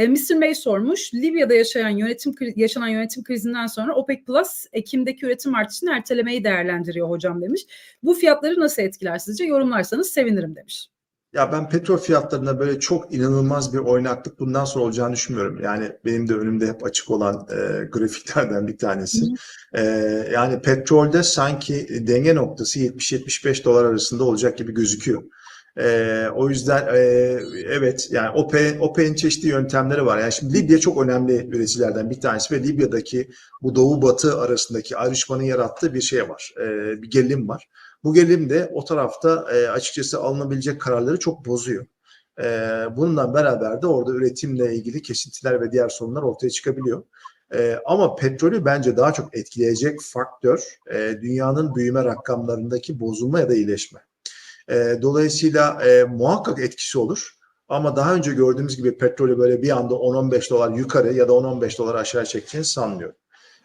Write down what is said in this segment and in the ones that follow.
E, Mr. May sormuş. Libya'da yaşayan yönetim yaşanan yönetim krizinden sonra OPEC Plus Ekim'deki üretim artışını ertelemeyi değerlendiriyor hocam demiş. Bu fiyatları nasıl etkiler sizce? Yorumlarsanız sevinirim demiş. Ya ben petrol fiyatlarında böyle çok inanılmaz bir oynaklık bundan sonra olacağını düşünmüyorum. Yani benim de önümde hep açık olan e, grafiklerden bir tanesi. E, yani petrolde sanki denge noktası 70-75 dolar arasında olacak gibi gözüküyor. E, o yüzden e, evet yani OPEC, OPEC'in çeşitli yöntemleri var. Yani şimdi Libya çok önemli üreticilerden bir tanesi ve Libya'daki bu doğu batı arasındaki ayrışmanın yarattığı bir şey var. E, bir gerilim var. Bu gerilim de o tarafta e, açıkçası alınabilecek kararları çok bozuyor. E, bununla beraber de orada üretimle ilgili kesintiler ve diğer sorunlar ortaya çıkabiliyor. E, ama petrolü bence daha çok etkileyecek faktör e, dünyanın büyüme rakamlarındaki bozulma ya da iyileşme. E, dolayısıyla e, muhakkak etkisi olur. Ama daha önce gördüğümüz gibi petrolü böyle bir anda 10-15 dolar yukarı ya da 10-15 dolar aşağı çekeceğini sanmıyorum.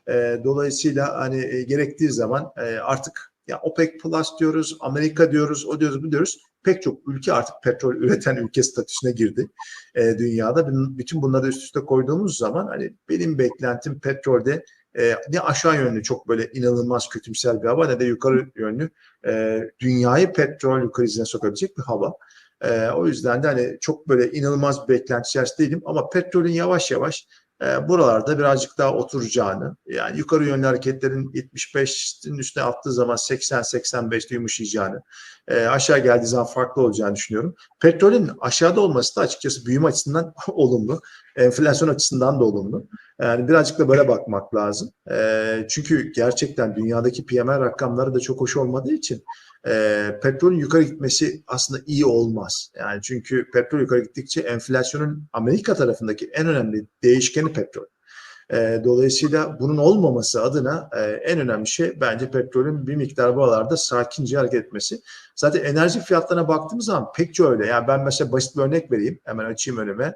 E, dolayısıyla hani e, gerektiği zaman e, artık ya OPEC Plus diyoruz, Amerika diyoruz, o diyoruz, bu diyoruz. Pek çok ülke artık petrol üreten ülke statüsüne girdi e, dünyada. Bütün bunları üst üste koyduğumuz zaman hani benim beklentim petrolde e, ne aşağı yönlü çok böyle inanılmaz kötümsel bir hava ne de yukarı yönlü e, dünyayı petrol krizine sokabilecek bir hava. E, o yüzden de hani çok böyle inanılmaz bir beklenti içerisinde ama petrolün yavaş yavaş e, buralarda birazcık daha oturacağını yani yukarı yönlü hareketlerin 75'in üstüne attığı zaman 80-85'te yumuşayacağını e, aşağı geldiği zaman farklı olacağını düşünüyorum. Petrolün aşağıda olması da açıkçası büyüme açısından olumlu. Enflasyon açısından da olumlu. Yani birazcık da böyle bakmak lazım. E, çünkü gerçekten dünyadaki PMI rakamları da çok hoş olmadığı için e, petrolün yukarı gitmesi aslında iyi olmaz. Yani çünkü petrol yukarı gittikçe enflasyonun Amerika tarafındaki en önemli değişkeni petrol. E, dolayısıyla bunun olmaması adına e, en önemli şey bence petrolün bir miktar buralarda sakince hareket etmesi. Zaten enerji fiyatlarına baktığımız zaman pek çok öyle. Yani ben mesela basit bir örnek vereyim. Hemen açayım önüme.